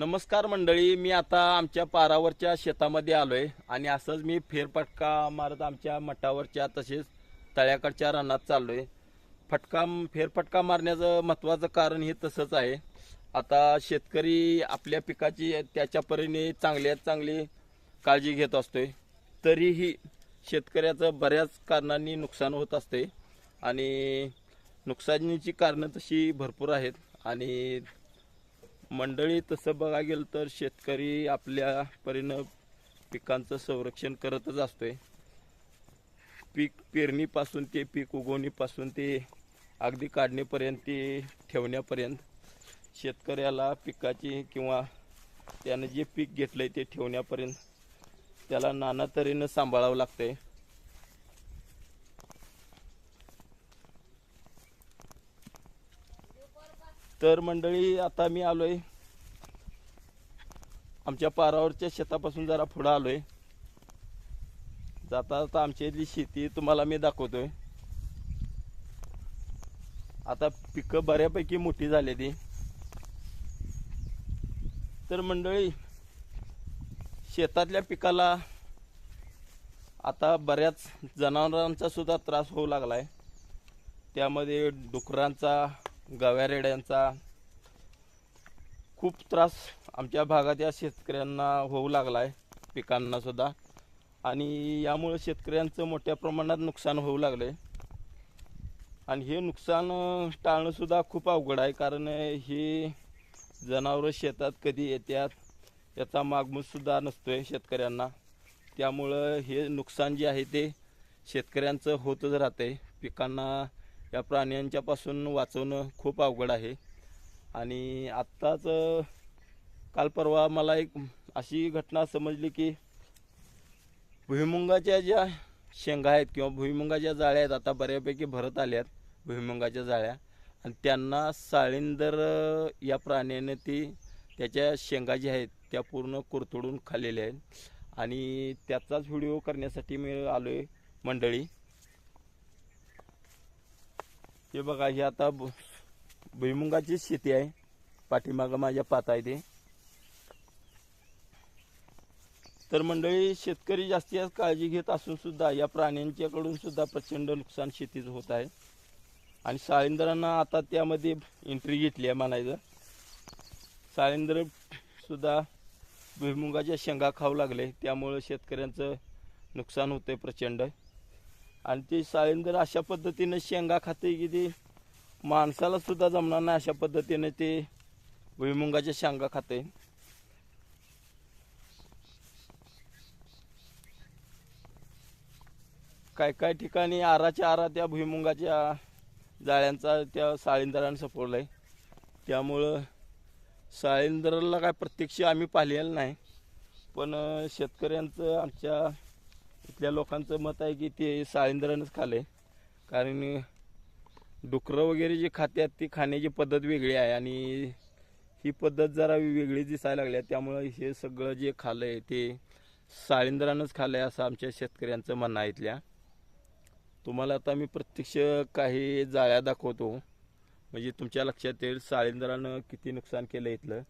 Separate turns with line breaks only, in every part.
नमस्कार मंडळी मी आता आमच्या पारावरच्या शेतामध्ये आलोय आणि असंच मी फेरफटका मारत आमच्या मठावरच्या तसेच तळ्याकडच्या रानात चाललोय. फटका फेरफटका मारण्याचं महत्त्वाचं कारण हे तसंच आहे. आता शेतकरी आपल्या पिकाची त्याच्या परीने चांगल्यात चांगली काळजी घेत असतोय. तरीही शेतकऱ्याचं बऱ्याच कारणांनी नुकसान होत असते आणि नुकसानीची कारणं तशी भरपूर आहेत आणि मंडळी तसं बघा गेलं तर शेतकरी आपल्या परीनं पिकांचं संरक्षण करतच असतोय. पीक पेरणीपासून ते पीक उगवणीपासून ते अगदी काढणीपर्यंत ते ठेवण्यापर्यंत शेतकऱ्याला पिकाची किंवा त्यानं जे पीक घेतलं आहे ते ठेवण्यापर्यंत त्याला नाना तऱ्हेनं सांभाळावं लागतं आहे तर मंडळी आता मी आलोय. आमच्या पारावरच्या शेतापासून जरा पुढं आलोय. जाता जाता आमच्या इथली शेती तुम्हाला मी दाखवतोय. आता पिकं बऱ्यापैकी मोठी झाली ती. तर मंडळी शेतातल्या पिकाला आता बऱ्याच जनावरांचा सुद्धा त्रास होऊ लागलाय. त्यामध्ये डुकरांचा गव्यारेड्यांचा खूप त्रास आमच्या भागात या शेतकऱ्यांना होऊ लागला आहे पिकांनासुद्धा आणि यामुळे शेतकऱ्यांचं मोठ्या प्रमाणात नुकसान होऊ लागलं आहे आणि हे नुकसान टाळणंसुद्धा खूप अवघड आहे कारण हे जनावरं शेतात कधी येतात याचा मागमूससुद्धा नसतो आहे शेतकऱ्यांना. त्यामुळं हे नुकसान जे आहे ते शेतकऱ्यांचं होतच राहतं आहे पिकांना या प्राण्यांच्यापासून वाचवणं खूप अवघड आहे. आणि आत्ताच काल परवा मला एक अशी घटना समजली की भुईमुंगाच्या ज्या शेंगा आहेत किंवा भुईमुंगाच्या जाळ्या आहेत आता बऱ्यापैकी भरत आल्यात भुईमुंगाच्या जाळ्या. आणि त्यांना साळींदर या प्राण्याने ती त्याच्या शेंगा ज्या आहेत त्या पूर्ण कुरतडून खाल्लेल्या आहेत. आणि त्याचाच व्हिडिओ करण्यासाठी मी आलो आहे मंडळी. हे बघा ही आता भु- भुईमुंगाची शेती आहे. पाठीमागं माझ्या पात आहे ते. तर मंडळी शेतकरी जास्तीत जास्त काळजी घेत असून सुद्धा या प्राण्यांच्याकडून सुद्धा प्रचंड नुकसान शेतीचं होत आहे. आणि साळींदरांना आता त्यामध्ये एंट्री घेतली आहे म्हणायचं. साळींदर सुद्धा भुईमुगाच्या शेंगा खाऊ लागले. त्यामुळं शेतकऱ्यांचं नुकसान होतंय प्रचंड. आणि ते साळींदर अशा पद्धतीनं शेंगा खाते की ते माणसाला सुद्धा जमणार नाही अशा पद्धतीने ते भुईमुगाच्या शेंगा खाते काय काय ठिकाणी आराच्या आरा त्या भुईमुगाच्या जाळ्यांचा त्या साळींदरानं आहे त्यामुळं साळींदराला काय प्रत्यक्ष आम्ही पाहिलेलं नाही. पण शेतकऱ्यांचं आमच्या इथल्या लोकांचं मत आहे की ते साळींदरानंच खाले. कारण डुकरं वगैरे जे खात्यात ती खाण्याची पद्धत वेगळी आहे आणि ही पद्धत जरा वेगळी दिसायला लागली आहे. त्यामुळं हे सगळं जे खालं आहे ते साळिंद्रानंच खालं आहे असं आमच्या शेतकऱ्यांचं म्हणणं आहे इथल्या. तुम्हाला आता मी प्रत्यक्ष काही जाळ्या दाखवतो. म्हणजे तुमच्या लक्षात येईल साळिंदरानं किती नुकसान केलं इथलं.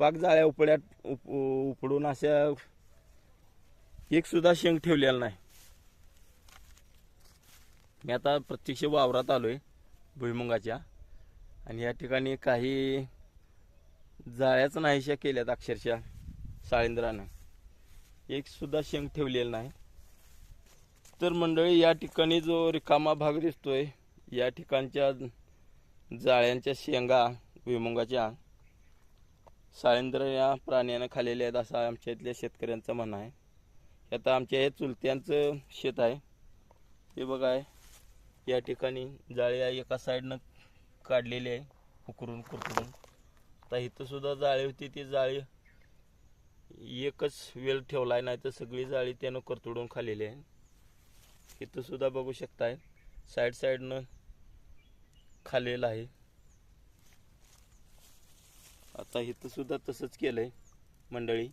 पाक जाळ्या उपड्यात उप उपडून अशा एक सुद्धा शेंग ठेवलेला नाही. मी आता प्रत्यक्ष वावरात आलोय भुईमुगाच्या. आणि या ठिकाणी काही जाळ्याच नाहीशा केल्यात अक्षरशः साळींद्रानं. एक सुद्धा शेंग ठेवलेला नाही. तर मंडळी या ठिकाणी जो रिकामा भाग दिसतोय या ठिकाणच्या जाळ्यांच्या शेंगा भुईमुगाच्या साळेंद्र या प्राण्यानं खाल्लेल्या आहेत असं आमच्या इथल्या शेतकऱ्यांचं म्हणणं आहे. आता आमच्या हे चुलत्यांचं शेत आहे. हे बघा आहे या ठिकाणी जाळी एका साईडनं काढलेली आहे उकरून कुरकुरून. आता इथंसुद्धा जाळी होती. ती जाळी एकच वेळ आहे नाही तर सगळी जाळी त्यानं करतुडून खाल्लेली आहे. इथंसुद्धा बघू शकताय साईड साईडनं खाल्लेलं आहे. आता इथंसुद्धा तसंच केलं आहे मंडळी.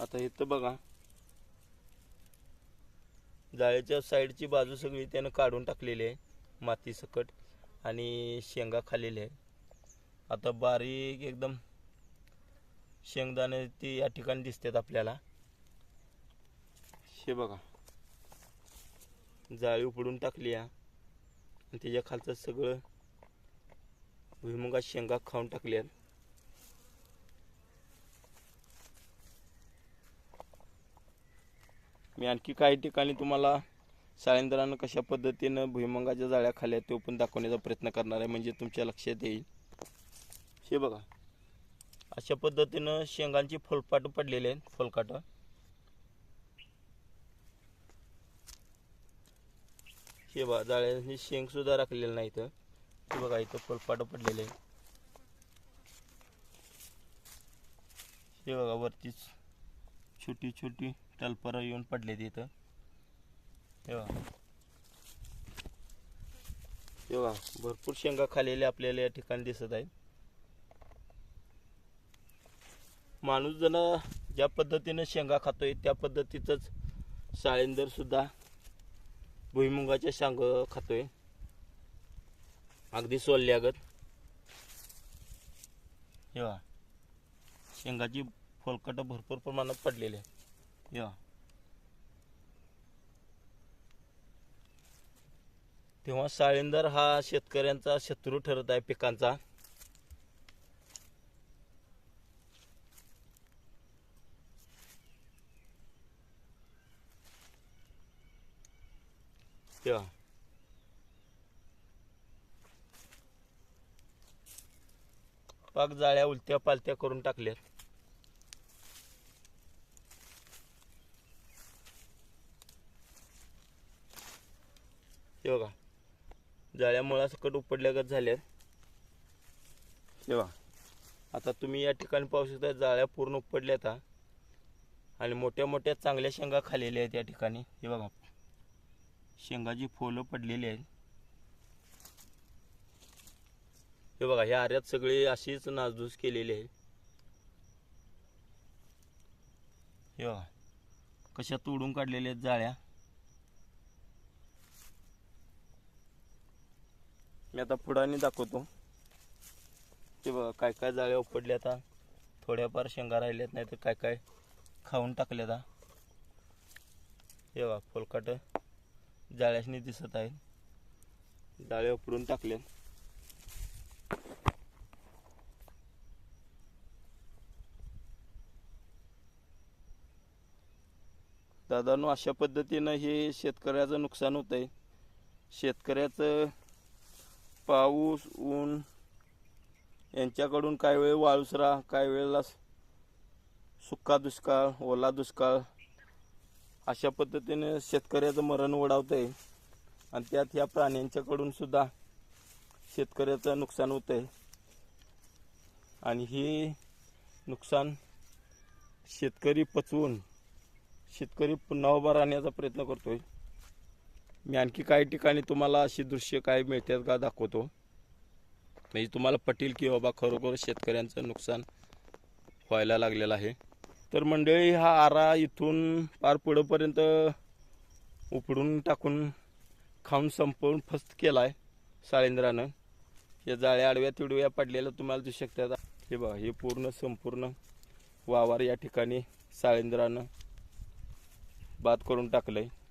आता इथं बघा. जाळ्याच्या साईडची बाजू सगळी त्यानं काढून टाकलेली आहे माती सकट आणि शेंगा खाल्लेली आहे. आता बारीक एकदम शेंगदाणे ती या ठिकाणी दिसतात आपल्याला. हे बघा. जाळी उपडून टाकली आहे. आणि त्याच्या खालचं सगळं भुईमुगा शेंगा खाऊन टाकल्यात मी आणखी काही ठिकाणी तुम्हाला साळेंदरानं कशा पद्धतीनं भुईमुगाच्या जाळ्या खाल्ल्या तो पण दाखवण्याचा प्रयत्न करणार आहे म्हणजे तुमच्या लक्षात येईल. हे बघा. अशा पद्धतीनं शेंगांची फुलपाट पडलेले आहेत फुलकाट. हे बघा जाळ्याची शेंग सुद्धा राखलेलं नाही इथं. हे बघा इथं फुलपाट पडलेले आहे हे बघा वरतीच छोटी छोटी टलपरं येऊन पडले इथं. तेव्हा तेव्हा भरपूर शेंगा खालेल्या आपल्याला या ठिकाणी दिसत आहेत. माणूस जण ज्या पद्धतीनं शेंगा खातोय त्या पद्धतीचंच साळेंदर सुद्धा भुईमुगाच्या शेंग खातोय. अगदी सोलल्यागत हे शेंगाची फोलकट भरपूर प्रमाणात पडलेली आहे या तेव्हा साळींदर हा शेतकऱ्यांचा शत्रू ठरत आहे पिकांचा. तेव्हा पाक जाळ्या उलट्या पालत्या करून टाकल्यात. हे बघा. जाळ्या मुळासकट उपडल्यागत झाल्यात. हे बघा. आता तुम्ही या ठिकाणी पाहू शकता जाळ्या पूर्ण उपडल्या आता आणि मोठ्या मोठ्या चांगल्या शेंगा खालेल्या आहेत या ठिकाणी. हे बघा. शेंगाची फुलं पडलेली आहेत. हे बघा ह्या आऱ्यात सगळी अशीच नासधूस केलेली आहे. हे बघा. कशा तोडून काढलेल्या आहेत जाळ्या. मी आता पुढाने दाखवतो. ते बघा काय काय जाळ्या उपडल्या आता. थोड्याफार शेंगा राहिल्यात नाही तर काय काय खाऊन टाकल्यात आता. हे बघा फुलकाट जाळ्याशनी दिसत आहेत. जाळ्या उपडून टाकल्यात. दादानो अशा पद्धतीनं हे शेतकऱ्याचं नुकसान होत आहे शेतकऱ्याचं पाऊस ऊन यांच्याकडून काही वेळ वाळुसरा काही वेळेला सुका दुष्काळ ओला दुष्काळ अशा पद्धतीने शेतकऱ्याचं मरण ओढावतं आहे आणि त्यात ह्या प्राण्यांच्याकडून सुद्धा शेतकऱ्याचं नुकसान होतं आहे आणि हे नुकसान शेतकरी पचवून शेतकरी पुन्हा उभा राहण्याचा प्रयत्न करतोय. मी आणखी काही ठिकाणी तुम्हाला अशी दृश्य काय मिळतात का दाखवतो. म्हणजे तुम्हाला पटेल की बाबा खरोखर शेतकऱ्यांचं नुकसान व्हायला लागलेलं आहे. तर मंडळी हा आरा इथून पार पुढंपर्यंत उपडून टाकून खाऊन संपवून फस्त केला आहे साळेंद्रानं. या जाळ्या आडव्या तिडव्या पडलेल्या तुम्हाला दिसू शकतात. हे बघा हे पूर्ण संपूर्ण वावर या ठिकाणी साळेंद्रानं बाद करून टाकलं आहे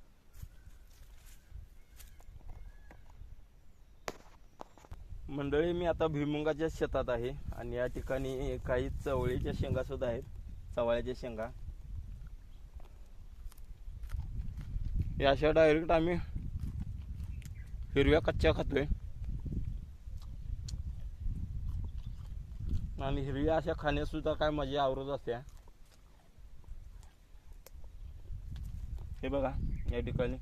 मंडळी मी आता भुईमुगाच्या शेतात आहे आणि या ठिकाणी काही चवळीच्या शेंगा सुद्धा आहेत. चवळ्याच्या शेंगा. या अशा डायरेक्ट आम्ही हिरव्या कच्च्या खातोय. आणि हिरव्या अशा खाण्यासुद्धा काय मजा आवरत असते हे बघा या ठिकाणी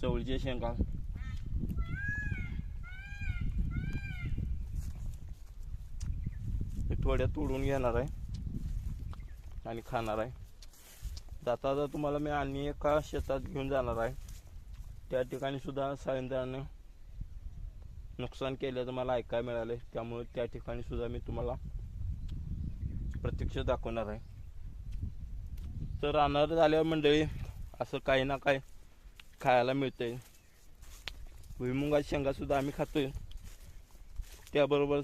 चवळीच्या शेंगा. थोड्या तोडून घेणार आहे. आणि खाणार आहे. जाता जाता तुम्हाला मी आणि एका शेतात घेऊन जाणार आहे. त्या ठिकाणी सुद्धा सायंत्रानं नुकसान केल्याचं मला ऐकायला मिळालं त्यामुळे त्या ठिकाणी सुद्धा मी तुम्हाला प्रत्यक्ष दाखवणार आहे. तर राहणार झाल्यावर मंडळी असं काही ना काही खायला मिळतंय. भुईमुगाची शेंगा सुद्धा आम्ही खातोय. त्याबरोबर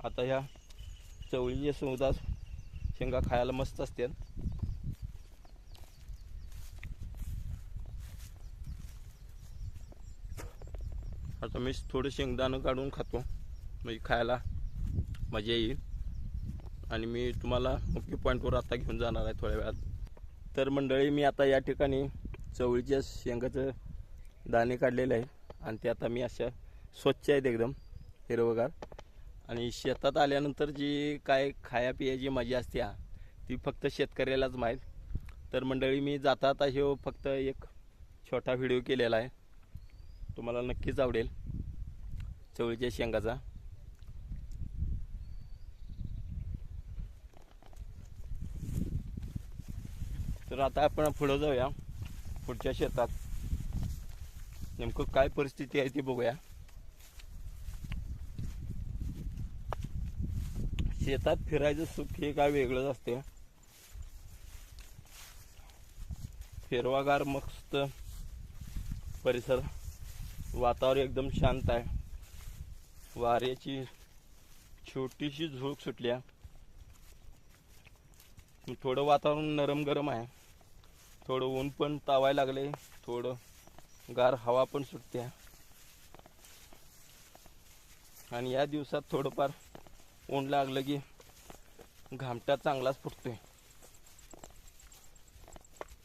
आता ह्या चवळीच्या सुद्धा शेंगा खायला मस्त असतील आता मी थोडं शेंगदाणं काढून खातो. म्हणजे खायला मजा येईल. आणि मी तुम्हाला मुख्य पॉईंटवर आता घेऊन जाणार आहे थोड्या वेळात. तर मंडळी मी आता या ठिकाणी चवळीच्या शेंगाचं दाणे काढलेले आहे. आणि ते आता मी अशा स्वच्छ आहेत एकदम हिरवगार. आणि शेतात आल्यानंतर जी काय खाया पियाची मजा असते ती फक्त शेतकऱ्यालाच माहीत. तर मंडळी मी जाता आता हे हो, फक्त एक छोटा व्हिडिओ केलेला आहे. तुम्हाला नक्कीच आवडेल. चवळीच्या शेंगाचा. तर आता आपण पुढं जाऊया पुढच्या शेतात. नेमकं काय परिस्थिती आहे ती बघूया. शेतात फिरायचं सुख हे काय वेगळंच असते. हिरवागार मस्त परिसर. वातावरण एकदम शांत आहे. वाऱ्याची छोटीशी झोप सुटली आहे. थोडं वातावरण नरम गरम आहे. थोडं ऊन पण तावायला लागले. थोडं गार हवा पण सुटते. आणि या दिवसात थोडंफार ऊन लागलं की घामटा चांगलाच फुटतोय.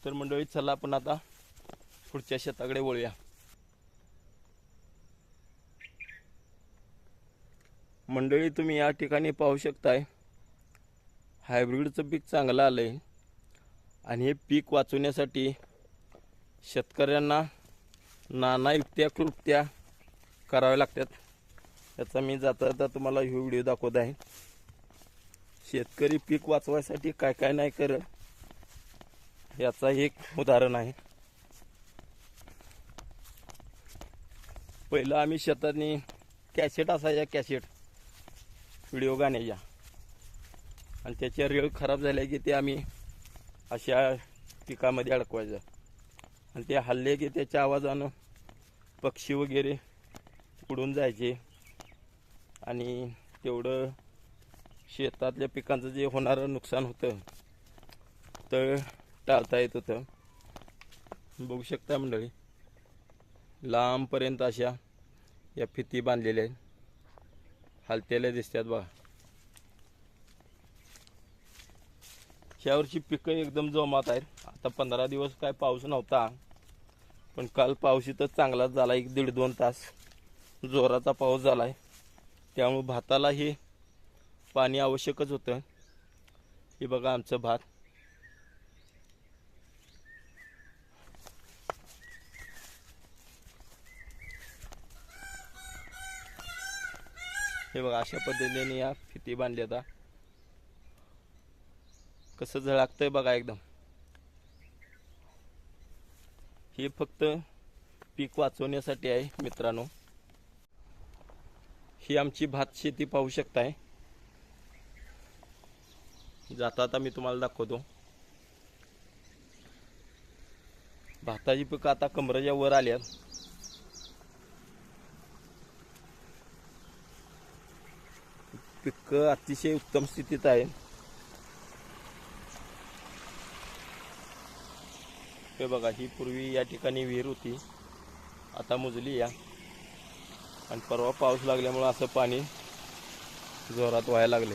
तर मंडळी चला आपण आता पुढच्या शेताकडे वळूया. मंडळी तुम्ही या ठिकाणी पाहू शकताय हायब्रिडचं पीक चांगलं आलंय. आणि हे पीक वाचवण्यासाठी शेतकऱ्यांना नाना युक्त्या कृत्या कराव्या लागतात. याचा मी जाता जाता तुम्हाला ही व्हिडिओ दाखवत आहे. शेतकरी पीक वाचवायसाठी काय काय नाही करत याचा एक उदाहरण आहे. पहिलं आम्ही शेतातनी कॅसेट असायच्या कॅसेट. व्हिडिओ गाण्याच्या. आणि त्याच्या रेळ खराब झाल्या की ते आम्ही अशा पिकामध्ये अडकवायचं. आणि ते हल्ले की त्याच्या आवाजानं पक्षी वगैरे उडून जायचे. आणि तेवढं शेतातल्या पिकांचं जे होणारं नुकसान होतं तर टाळता येत होतं. बघू शकता मंडळी लांबपर्यंत अशा या फिती बांधलेल्या आहेत. हलत्याला दिसतात बघा. ह्यावर्षी पिकं एकदम जोमात आहेत. आता पंधरा दिवस काय पाऊस नव्हता पण काल पाऊस इथं चांगलाच झाला. एक दीड दोन तास जोराचा पाऊस झाला आहे त्यामुळे भाताला हे पाणी आवश्यकच होतं. हे बघा आमचं भात. हे बघा अशा पद्धतीने या फिती बांधली आता कसं झळकतंय बघा एकदम. हे फक्त पीक वाचवण्यासाठी आहे मित्रांनो. ही आमची भात शेती पाहू शकताय. जाता आता मी तुम्हाला दाखवतो. भाताची पिकं आता कमरेच्या वर आल्यात. पिकं अतिशय उत्तम स्थितीत आहे हे बघा ही पूर्वी या ठिकाणी विहीर होती. आता मुजली या. आणि परवा पाऊस लागल्यामुळं असं पाणी जोरात व्हायला लागले.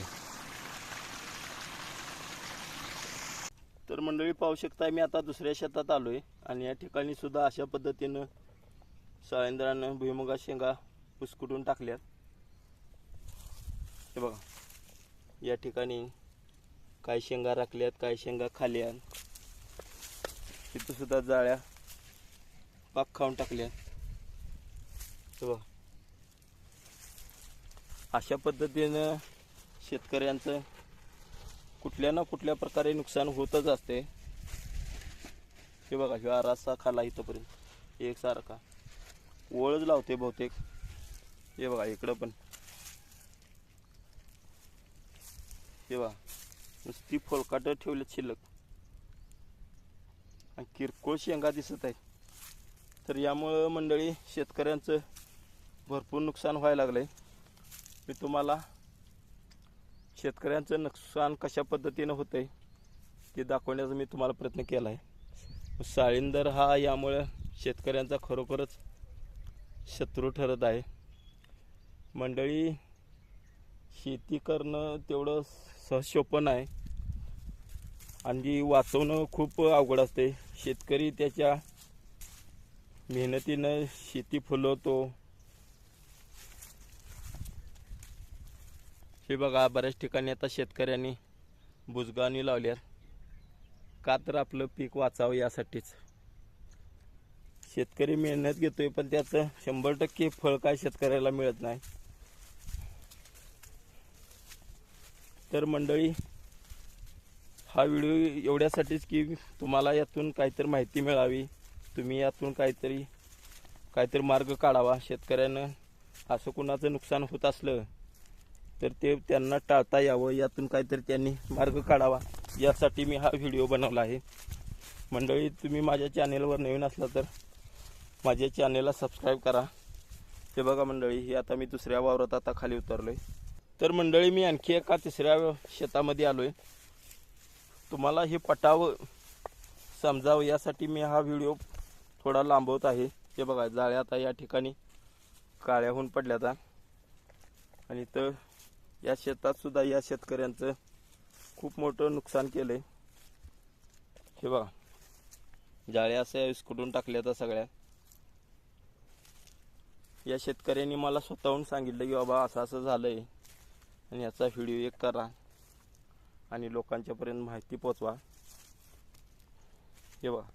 तर मंडळी पाहू शकता मी आता दुसऱ्या शेतात आलोय आणि या ठिकाणी सुद्धा अशा पद्धतीनं साळेंद्रानं भुईमुगा शेंगा पुसकुटून टाकल्यात. हे बघा या ठिकाणी काय शेंगा राखल्यात काय शेंगा खाल्यात. तिथं सुद्धा जाळ्या पाक खाऊन टाकल्या हे बघा अशा पद्धतीनं शेतकऱ्यांचं कुठल्या ना कुठल्या प्रकारे नुकसान होतच असते. हे बघा हिवा रस्सा खाला इथंपर्यंत. एकसारखा ओळच लावते बहुतेक. हे बघा इकडं पण. हे बघा नुसती फोलकाट ठेवलेत शिल्लक. आणि किरकोळ शेंगा दिसत आहेत. तर यामुळं मंडळी शेतकऱ्यांचं भरपूर नुकसान व्हायला लागलं आहे मी तुम्हाला शेतकऱ्यांचं नुकसान कशा पद्धतीनं होतं आहे ते दाखवण्याचा मी तुम्हाला प्रयत्न केला आहे साळींदर हा यामुळे शेतकऱ्यांचा खरोखरच शत्रू ठरत आहे. मंडळी शेती करणं तेवढं सहशोपण आहे आणि वाचवणं खूप अवघड असते शेतकरी त्याच्या मेहनतीनं शेती फुलवतो हे बघा बऱ्याच ठिकाणी आता शेतकऱ्यांनी बुजगावणी लावल्यात का तर आपलं पीक वाचावं यासाठीच. शेतकरी मेहनत घेतोय पण त्याचं शंभर टक्के फळ काय शेतकऱ्याला मिळत नाही. तर मंडळी हा व्हिडिओ एवढ्यासाठीच की तुम्हाला यातून काहीतरी माहिती मिळावी. तुम्ही यातून काहीतरी काहीतरी मार्ग काढावा. शेतकऱ्यानं असं कुणाचं नुकसान होत असलं तर ते त्यांना टाळता यावं यातून काहीतरी त्यांनी मार्ग काढावा. यासाठी मी हा व्हिडिओ बनवला आहे. मंडळी तुम्ही माझ्या चॅनेलवर नवीन असला तर माझ्या चॅनेलला सबस्क्राईब करा. हे बघा मंडळी हे आता मी दुसऱ्या वावरात आता खाली उतरलोय. तर मंडळी मी आणखी एका तिसऱ्या शेतामध्ये आलोय. तुम्हाला हे पटावं समजावं यासाठी मी हा व्हिडिओ थोडा लांबवत आहे. हे बघा जाळ्या आता या ठिकाणी काळ्याहून पडल्या आता आणि तर या शेतात सुद्धा या शेतकऱ्यांचं खूप मोठं नुकसान केलं आहे हे बघा. जाळ्या असे विस्कुटून टाकल्या आता सगळ्या. या शेतकऱ्यांनी मला स्वतःहून सांगितलं की बाबा असं असं झालं आहे आणि याचा व्हिडिओ एक करा. आणि लोकांच्यापर्यंत माहिती पोचवा. हे बघा.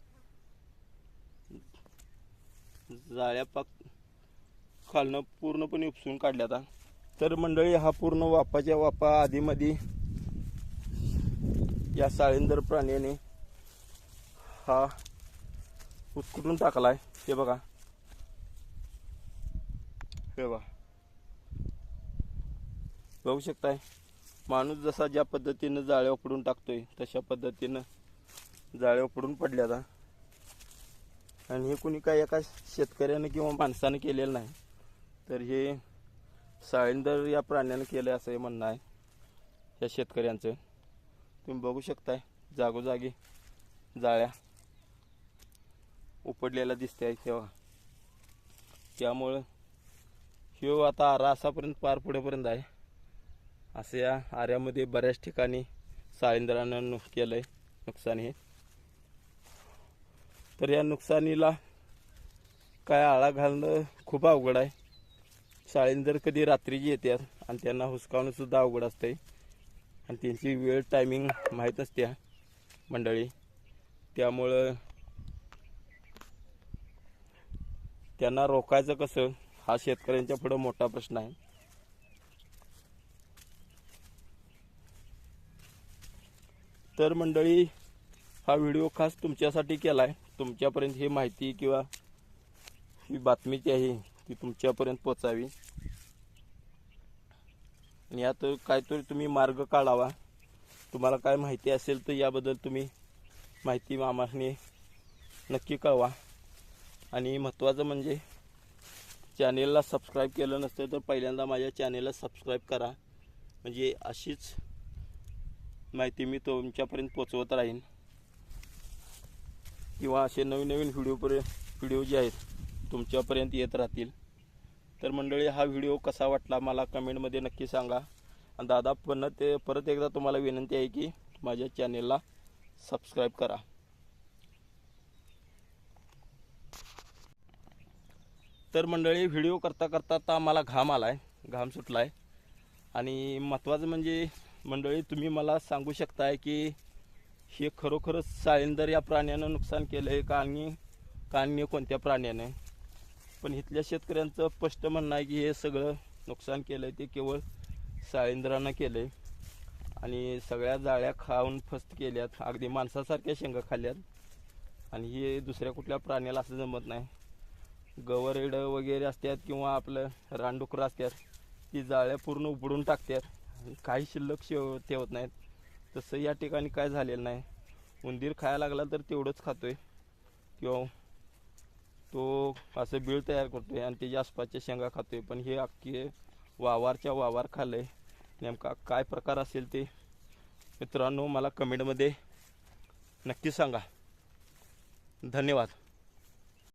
जाळ्या पाक खालनं पूर्णपणे उपसून काढल्या आता तर मंडळी हा पूर्ण वापाच्या वापा आधीमध्ये या साळींदर प्राण्याने हा उचकुटून टाकलाय. हे बघा. हे बघा. बघू शकताय माणूस जसा ज्या पद्धतीनं जाळ्या उपडून टाकतोय तशा पद्धतीनं जाळ्या उपडून पडल्या जा आणि हे कुणी काय एका शेतकऱ्यानं किंवा माणसानं केलेलं नाही. तर हे साळींदर या प्राण्यानं केलं असं हे म्हणणं आहे. या शेतकऱ्यांचं. तुम्ही बघू शकताय जागोजागी जाळ्या उपडलेल्या दिसते तेव्हा. त्यामुळं ह्यो आता आरा असापर्यंत पार पुढेपर्यंत आहे. असं या आऱ्यामध्ये बऱ्याच ठिकाणी साळींदरानं केलं आहे नुकसान हे. तर या नुकसानीला काय आळा घालणं खूप अवघड आहे. साळींदर कधी रात्रीची येतात आणि त्यांना हुसकावणं सुद्धा अवघड असते आणि त्यांची वेळ टायमिंग माहीत नसते मंडळी. त्यामुळं त्यांना रोखायचं कसं? हा शेतकऱ्यांच्या पुढं मोठा प्रश्न आहे. तर मंडळी हा व्हिडिओ खास तुमच्यासाठी केला आहे तुमच्यापर्यंत ही माहिती किंवा ही बातमी जी आहे. ती तुमच्यापर्यंत पोचावी. आणि यात काहीतरी तुम्ही मार्ग काढावा. तुम्हाला काय माहिती असेल तर याबद्दल तुम्ही माहिती आम्हाने नक्की कळवा. आणि महत्त्वाचं म्हणजे चॅनेलला सबस्क्राईब केलं नसतं तर पहिल्यांदा माझ्या चॅनेलला सबस्क्राईब करा. म्हणजे अशीच माहिती मी तुमच्यापर्यंत पोचवत राहीन. किंवा असे नवीन नवीन व्हिडिओपर्यंत व्हिडिओ जे आहेत तुमच्यापर्यंत येत राहतील. तर मंडळी हा व्हिडिओ कसा वाटला मला कमेंटमध्ये नक्की सांगा. आणि दादा पण ते परत एकदा तुम्हाला विनंती आहे की माझ्या चॅनेलला सबस्क्राईब करा. तर मंडळी व्हिडिओ करता करता आता मला घाम आला आहे घाम सुटला आहे आणि महत्त्वाचं म्हणजे मंडळी तुम्ही मला सांगू शकताय की हे खरोखरच साळींदर या प्राण्यानं नुकसान केलं आहे का आणि का कोणत्या प्राण्याने? पण इथल्या शेतकऱ्यांचं स्पष्ट म्हणणं आहे की हे सगळं नुकसान केलं आहे ते केवळ साळिंद्रानं केलं आहे आणि सगळ्या जाळ्या खाऊन फस्त केल्यात अगदी माणसासारख्या शेंगा खाल्ल्यात. आणि हे दुसऱ्या कुठल्या प्राण्याला असं जमत नाही. गवरेडं वगैरे असतात किंवा आपलं रानडुकरं असतात ती जाळ्या पूर्ण उपडून टाकतात. काही शिल्लक शेव ठेवत नाहीत. तसं या ठिकाणी काय झालेलं नाही. उंदीर खायला लागला तर तेवढंच खातोय. किंवा तो असं बीळ तयार करतोय आणि त्याच्या आसपासच्या शेंगा खातोय. पण हे अख्खे वावारच्या वावार खाल्लंय. नेमका काय प्रकार असेल ते मित्रांनो मला कमेंटमध्ये नक्की सांगा. धन्यवाद.